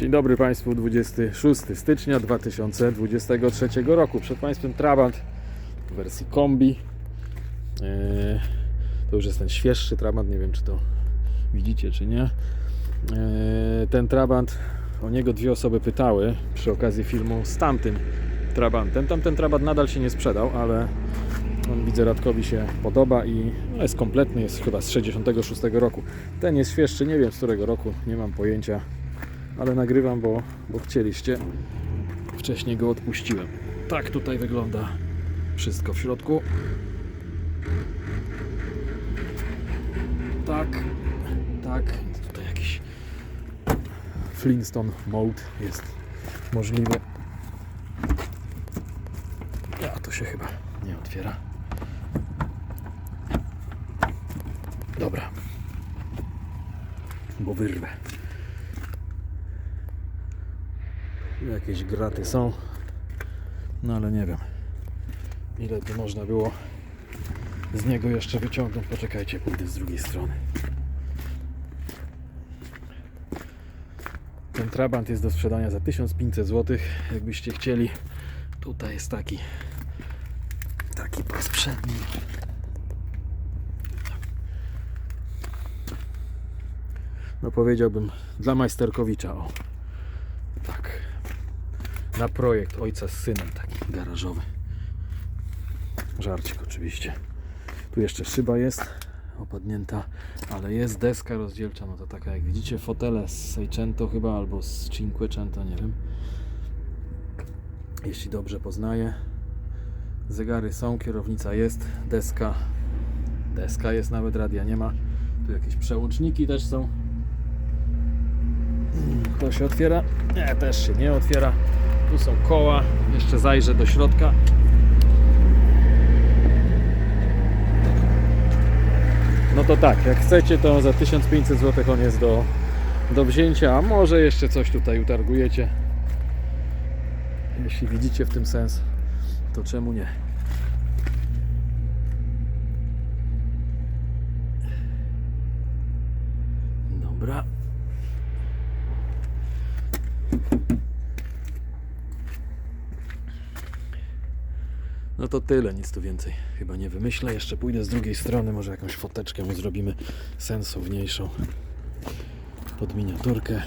Dzień dobry Państwu, 26 stycznia 2023 roku. Przed Państwem Trabant w wersji kombi. Eee, To już jest ten świeższy Trabant, nie wiem czy to widzicie czy nie. Eee, Ten Trabant, o niego dwie osoby pytały przy okazji filmu z tamtym Trabantem. Tamten Trabant nadal się nie sprzedał, ale on widzę Radkowi się podoba i no, jest kompletny, jest chyba z 66 roku. Ten jest świeższy, nie wiem z którego roku, nie mam pojęcia ale nagrywam, bo, bo chcieliście. Wcześniej go odpuściłem. Tak tutaj wygląda wszystko w środku. Tak, tak. Tutaj jakiś Flintstone mode jest możliwy. A to się chyba nie otwiera. Dobra. Bo wyrwę. Jakieś graty są. No ale nie wiem. Ile tu można było z niego jeszcze wyciągnąć. Poczekajcie, pójdę z drugiej strony. Ten Trabant jest do sprzedania za 1500 zł. Jakbyście chcieli. Tutaj jest taki taki pas przedni. No powiedziałbym dla majsterkowicza o. Na projekt ojca z synem taki garażowy. Żarcik oczywiście. Tu jeszcze szyba jest opadnięta, ale jest deska rozdzielcza, no to taka jak widzicie fotele z Seicento chyba albo z Cinquecento, nie wiem. Jeśli dobrze poznaję. Zegary są, kierownica jest, deska. Deska jest nawet, radia nie ma. Tu jakieś przełączniki też są. To się otwiera? Nie, też się nie otwiera. Tu są koła. Jeszcze zajrzę do środka. No to tak, jak chcecie, to za 1500 zł on jest do, do wzięcia, a może jeszcze coś tutaj utargujecie. Jeśli widzicie w tym sens, to czemu nie? Dobra. No to tyle, nic tu więcej chyba nie wymyślę. Jeszcze pójdę z drugiej strony, może jakąś foteczkę mu zrobimy sensowniejszą pod miniaturkę.